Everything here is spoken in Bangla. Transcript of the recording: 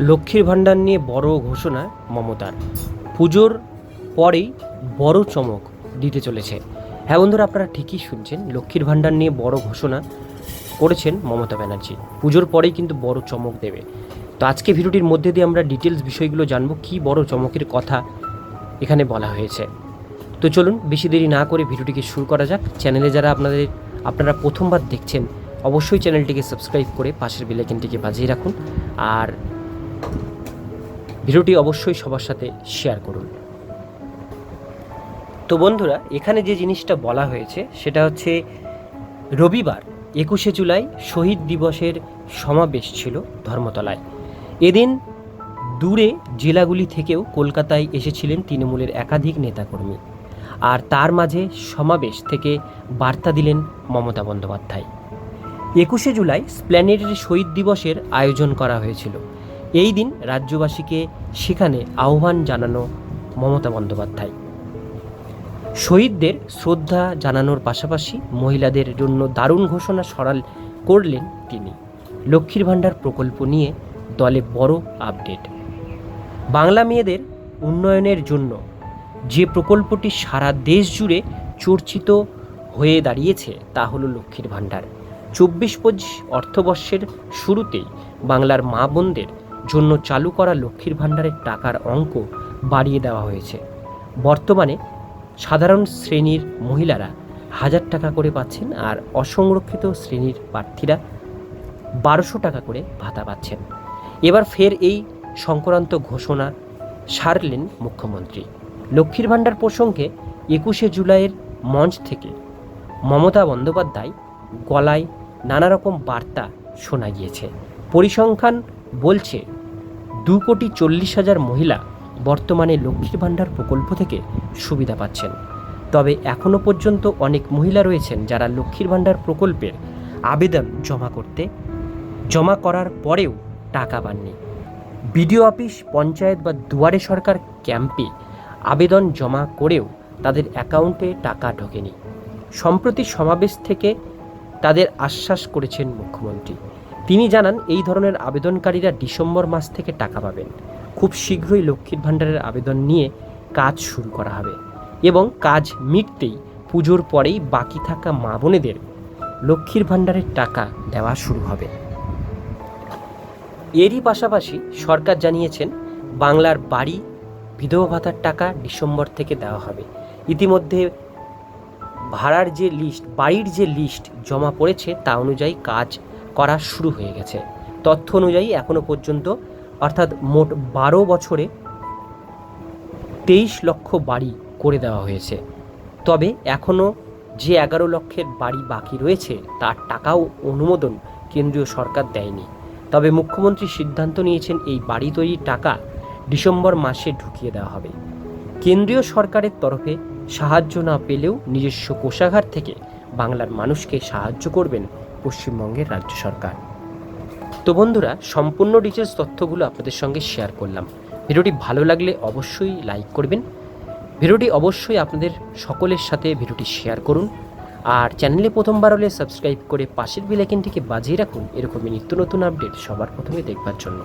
লক্ষ্মীর ভাণ্ডার নিয়ে বড় ঘোষণা মমতার। পুজোর পরেই বড় চমক দিতে চলেছে। হ্যাঁ বন্ধুরা, আপনারা ঠিকই শুনছেন, লক্ষ্মীর ভাণ্ডার নিয়ে বড় ঘোষণা করেছেন মমতা ব্যানার্জি। পুজোর পরেই কিন্তু বড় চমক দেবে। তো আজকে ভিডিওটির মধ্যে দিয়ে আমরা ডিটেলস বিষয়গুলো জানব, কি বড় চমকের কথা এখানে বলা হয়েছে। তো চলুন, বেশি দেরি না করে ভিডিওটিকে শুরু করা যাক। চ্যানেলে যারা আপনাদের, আপনারা প্রথমবার দেখছেন, অবশ্যই চ্যানেলটিকে সাবস্ক্রাইব করে পাশের বেলাইকেনটিকে বাজিয়ে রাখুন। আর ভিডিওটি অবশ্যই সবার সাথে শেয়ার করুন। তো বন্ধুরা, এখানে যে জিনিসটা বলা হয়েছে, সেটা হচ্ছে রবিবার, একুশে জুলাই শহীদ দিবসের সমাবেশ ছিল ধর্মতলায়। এদিন দূরে জেলাগুলি থেকেও কলকাতায় এসেছিলেন তৃণমূলের একাধিক নেতাকর্মী। আর তার মাঝে সমাবেশ থেকে বার্তা দিলেন মমতা বন্দ্যোপাধ্যায়। একুশে জুলাই স্প্ল্যানেডের শহীদ দিবসের আয়োজন করা হয়েছিল। এই দিন রাজ্যবাসীকে সেখানে আহ্বান জানানো মমতা বন্দ্যোপাধ্যায়। শহীদদের শ্রদ্ধা জানানোর পাশাপাশি মহিলাদের জন্য দারুণ ঘোষণা সরাল করলেন তিনি। লক্ষ্মীর ভাণ্ডার প্রকল্প নিয়ে দলে বড় আপডেট। বাংলা মেয়েদের উন্নয়নের জন্য যে প্রকল্পটি সারা দেশ জুড়ে চর্চিত হয়ে দাঁড়িয়েছে, তা হলো লক্ষ্মীর ভাণ্ডার। চব্বিশ পঁচিশ অর্থবর্ষের শুরুতেই বাংলার মা বোনদের জন্য চালু করা লক্ষ্মীর ভাণ্ডারের টাকার অঙ্ক বাড়িয়ে দেওয়া হয়েছে। বর্তমানে সাধারণ শ্রেণির মহিলারা হাজার টাকা করে পাচ্ছেন আর অসংরক্ষিত শ্রেণির প্রার্থীরা বারোশো টাকা করে ভাতা পাচ্ছেন। এবার ফের এই সংক্রান্ত ঘোষণা সারলেন মুখ্যমন্ত্রী। লক্ষ্মীর ভাণ্ডার প্রসঙ্গে একুশে জুলাইয়ের মঞ্চ থেকে মমতা বন্দ্যোপাধ্যায় গলায় নানা রকম বার্তা শোনা গিয়েছে। পরিসংখ্যান বলছে, দু কোটি চল্লিশ হাজার মহিলা বর্তমানে লক্ষ্মীর ভাণ্ডার প্রকল্প থেকে সুবিধা পাচ্ছেন। তবে এখনও পর্যন্ত অনেক মহিলা রয়েছেন যারা লক্ষ্মীর ভাণ্ডার প্রকল্পের আবেদন জমা করতে, জমা করার পরেও টাকা পাননি। বিডিও অফিস, পঞ্চায়েত বা দুয়ারে সরকার ক্যাম্পে আবেদন জমা করেও তাদের অ্যাকাউন্টে টাকা ঢোকেনি। সম্প্রতি সমাবেশ থেকে তাদের আশ্বাস করেছেন মুখ্যমন্ত্রী। তিনি জানান, এই ধরনের আবেদনকারীরা ডিসেম্বর মাস থেকে টাকা পাবেন। খুব শীঘ্রই লক্ষ্মীর ভাণ্ডারের আবেদন নিয়ে কাজ শুরু করা হবে এবং কাজ মিটতেই পুজোর পরেই বাকি থাকা মা বোনেদের লক্ষ্মীর ভাণ্ডারের টাকা দেওয়া শুরু হবে। এরই পাশাপাশি সরকার জানিয়েছেন, বাংলার বাড়ি বিধবা ভাতার টাকা ডিসেম্বর থেকে দেওয়া হবে। ইতিমধ্যে ভাড়ার যে লিস্ট, বাড়ির যে লিস্ট জমা পড়েছে তা অনুযায়ী কাজ করা শুরু হয়ে গেছে। তথ্য অনুযায়ী এখনও পর্যন্ত, অর্থাৎ মোট বারো বছরে তেইশ লক্ষ বাড়ি করে দেওয়া হয়েছে। তবে এখনও যে এগারো লক্ষের বাড়ি বাকি রয়েছে, তার টাকাও অনুমোদন কেন্দ্রীয় সরকার দেয়নি। তবে মুখ্যমন্ত্রী সিদ্ধান্ত নিয়েছেন এই বাড়ি তৈরির টাকা ডিসেম্বর মাসে ঢুকিয়ে দেওয়া হবে। কেন্দ্রীয় সরকারের তরফে সাহায্য না পেলেও নিজস্ব কোষাগার থেকে বাংলার মানুষকে সাহায্য করবেন পশ্চিমবঙ্গের রাজ্য সরকার। তো বন্ধুরা, সম্পূর্ণ ডিটেলস তথ্যগুলো আপনাদের সঙ্গে শেয়ার করলাম। ভিডিওটি ভালো লাগলে অবশ্যই লাইক করবেন। ভিডিওটি অবশ্যই আপনাদের সকলের সাথে ভিডিওটি শেয়ার করুন। আর চ্যানেলে প্রথমবার হলে সাবস্ক্রাইব করে পাশের বেলাইকেনটিকে বাজিয়ে রাখুন। এরকমই নিত্য নতুন আপডেট সবার প্রথমে দেখবার জন্য।